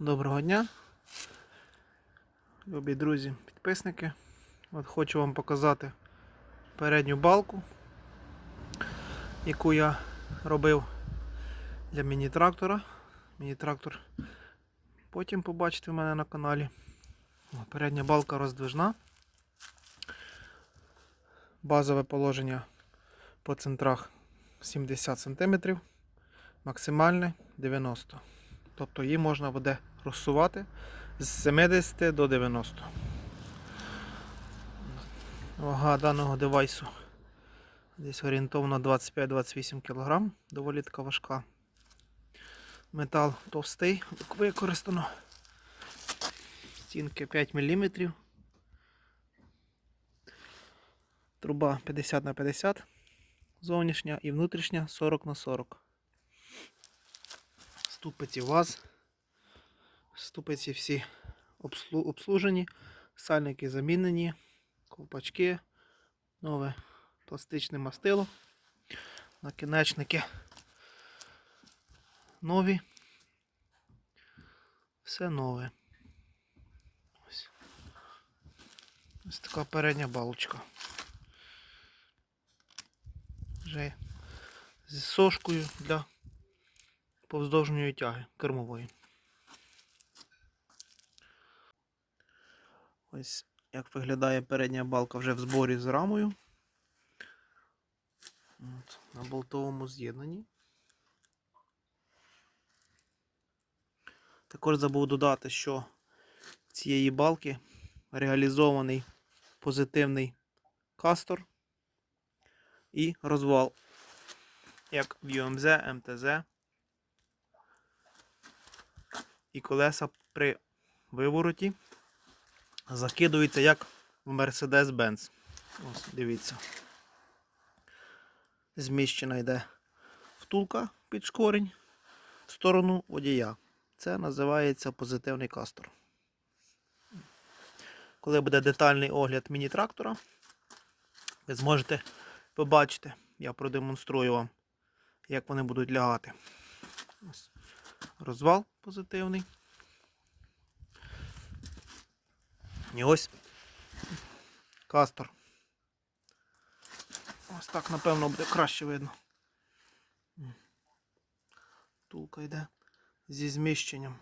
Доброго дня, любі друзі, підписники. От хочу вам показати передню балку, яку я робив для міні-трактора. Міні-трактор потім побачите в мене на каналі. Передня балка роздвижна. Базове положення по центрах 70 см, максимальне 90 Тобто її можна буде розсувати з 70 до 90. Вага даного девайсу десь орієнтовно 25-28 кг, доволі така важка. Метал товстий, використано. Стінки 5 мм. Труба 50 на 50 зовнішня і внутрішня 40 на 40 ступиці ВАЗ. Ступиці всі обслужені, сальники замінені, ковпачки, нове пластичне мастило, накінечники нові. Все нове. Ось. Ось така передня балочка. Вже з сошкою для повздовжньої тяги кермової. Ось як виглядає передня балка вже в зборі з рамою. От, на болтовому з'єднанні. Також забув додати, що цієї балки реалізований позитивний кастор і розвал, як в UMZ, МТЗ і колеса при вивороті закидуються як в Mercedes-Benz. Ось, дивіться. Зміщена йде втулка під шкорінь в сторону водія. Це називається позитивний кастор. Коли буде детальний огляд міні-трактора, ви зможете побачити, я продемонструю вам, як вони будуть лягати. Ось розвал позитивний. І ось кастор. Ось так, напевно, буде краще видно. Тулка йде зі зміщенням.